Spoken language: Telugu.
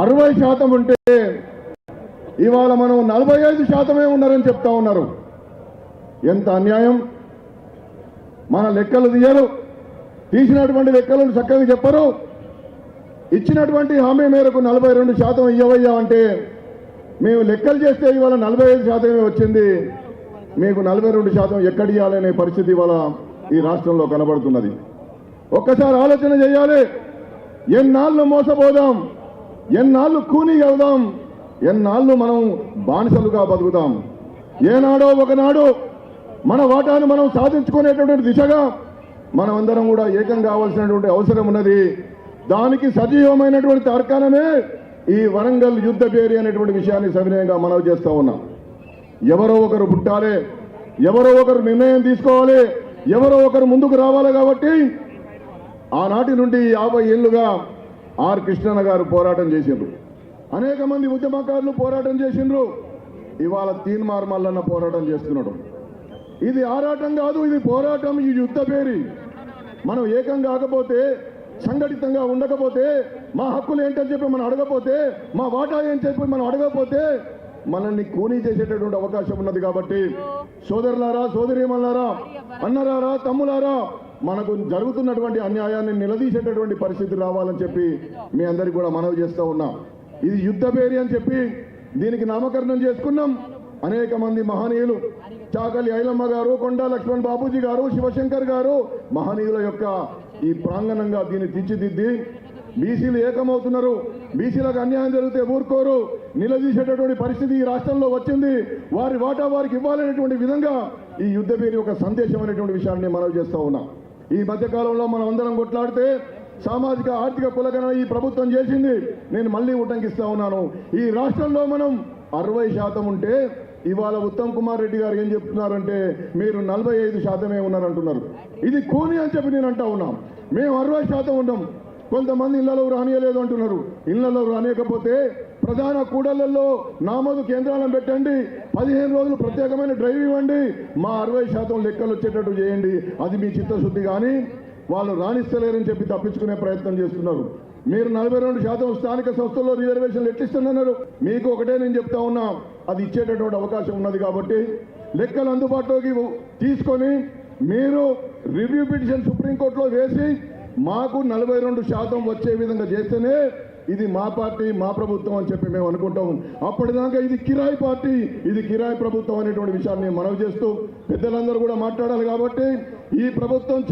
అరవై శాతం ఉంటే ఇవాళ మనం నలభై ఐదు శాతమే ఉన్నారని చెప్తా ఉన్నారు. ఎంత అన్యాయం? మన లెక్కలు తీయరు. తీసినటువంటి లెక్కలను చక్కగా చెప్పరు. ఇచ్చినటువంటి హామీ మేరకు నలభై రెండు శాతం ఇవ్వయ్యా అంటే మేము లెక్కలు చేస్తే ఇవాళ నలభై ఐదు శాతమే వచ్చింది. మీకు నలభై రెండు శాతం ఎక్కడ ఇవ్వాలనే పరిస్థితి ఇవాళ ఈ రాష్ట్రంలో కనబడుతున్నది. ఒక్కసారి ఆలోచన చేయాలి. ఎన్నాళ్ళు మోసపోదాం? ఎన్నాళ్ళు కూనీ అవుదాం ఎన్నాళ్ళు మనం బానిసలుగా బతుకుతాం. ఏనాడో ఒకనాడు మన వాటాను మనం సాధించుకునేటటువంటి దిశగా మనమందరం కూడా ఏకం కావాల్సినటువంటి అవసరం ఉన్నది. దానికి సజీవమైనటువంటి తర్కాణమే ఈ వరంగల్ యుద్ధ పేరి అనేటువంటి విషయాన్ని సవినయంగా మనవి చేస్తూ ఉన్నాం. ఎవరో ఒకరు పుట్టాలి ఎవరో ఒకరు నిర్ణయం తీసుకోవాలి ఎవరో ఒకరు ముందుకు రావాలి కాబట్టి ఆనాటి నుండి యాభై ఏళ్ళుగా ఆర్ కృష్ణన్న గారు పోరాటం చేసిండ్రు. అనేక మంది ఉద్యమకారులు పోరాటం చేసిండ్రు. ఇవాళ తీన్మార్ మల్లన్న పోరాటం చేస్తున్నాడు. ఇది ఆరాటం కాదు ఇది పోరాటం ఈ యుద్ధ పేరి. మనం ఏకం కాకపోతే సంఘటితంగా ఉండకపోతే మా హక్కులు ఏంటని చెప్పి మనం అడగపోతే మా వాటా ఏం చెప్పి మనం అడగకపోతే మనల్ని కూనీ చేసేటటువంటి అవకాశం ఉన్నది కాబట్టి సోదరులారా సోదరీమల్లారా అన్నరారా తమ్ములారా మనకు జరుగుతున్నటువంటి అన్యాయాన్ని నిలదీసేటటువంటి పరిస్థితి రావాలని చెప్పి మీ అందరికి కూడా మనవి చేస్తూ ఉన్నాం. ఇది యుద్ధ పేరి అని చెప్పి దీనికి నామకరణం చేసుకున్నాం. అనేక మంది మహనీయులు చాకలి ఐలమ్మ గారు కొండా లక్ష్మణ్ బాబూజీ గారు శివశంకర్ గారు మహనీయుల యొక్క ఈ ప్రాంగణంగా దీన్ని తీర్చిదిద్ది బీసీలు ఏకమవుతున్నారు. బీసీలకు అన్యాయం జరిగితే ఊరుకోరు. నిలదీసేటటువంటి పరిస్థితి ఈ రాష్ట్రంలో వచ్చింది. వారి వాటా వారికి ఇవ్వాలనేటువంటి విధంగా ఈ యుద్ధ పేరు యొక్క సందేశం అనేటువంటి విషయాన్ని మనవి చేస్తూ ఉన్నాం. ఈ మధ్యకాలంలో మనం అందరం కొట్లాడితే సామాజిక ఆర్థిక కులగణన ఈ ప్రభుత్వం చేసింది. నేను మళ్ళీ ఉటంకిస్తా ఉన్నాను. ఈ రాష్ట్రంలో మనం అరవై శాతం ఉంటే ఇవాళ ఉత్తమ్ కుమార్ రెడ్డి గారు ఏం చెప్తున్నారంటే మీరు నలభై ఐదు శాతమే ఉన్నారంటున్నారు. ఇది కూని అని చెప్పి నేను అంటా ఉన్నాం. మేము అరవై శాతం ఉన్నాం కొంతమంది ఇళ్ళలో రానియలేదు అంటున్నారు. ఇళ్ళలో రానియకపోతే ప్రధాన కూడళ్ళలో నామోదు కేంద్రాలను పెట్టండి. పదిహేను రోజులు ప్రత్యేకమైన డ్రైవ్ ఇవ్వండి. మా అరవై శాతం లెక్కలు వచ్చేటట్టు చేయండి. అది మీ చిత్తశుద్ధి కానీ వాళ్ళు రాణిస్తలేరని చెప్పి తప్పించుకునే ప్రయత్నం చేస్తున్నారు. మీరు నలభై రెండు శాతం స్థానిక సంస్థల్లో రిజర్వేషన్లు ఎట్లిస్తున్నారు మీకు ఒకటే నేను చెప్తా ఉన్నా. అది ఇచ్చేటటువంటి అవకాశం ఉన్నది కాబట్టి లెక్కలు అందుబాటులోకి తీసుకొని మీరు రివ్యూ పిటిషన్ సుప్రీంకోర్టులో వేసి మాకు నలభై రెండు శాతం వచ్చే విధంగా చేస్తేనే ఇది మా పార్టీ మా ప్రభుత్వం అని చెప్పి మేము అనుకుంటాం. అప్పటిదాకా ఇది కిరాయి పార్టీ ఇది కిరాయి ప్రభుత్వం అనేటువంటి విషయాన్ని మనవి చేస్తూ పెద్దలందరూ కూడా మాట్లాడాలి కాబట్టి ఈ ప్రభుత్వం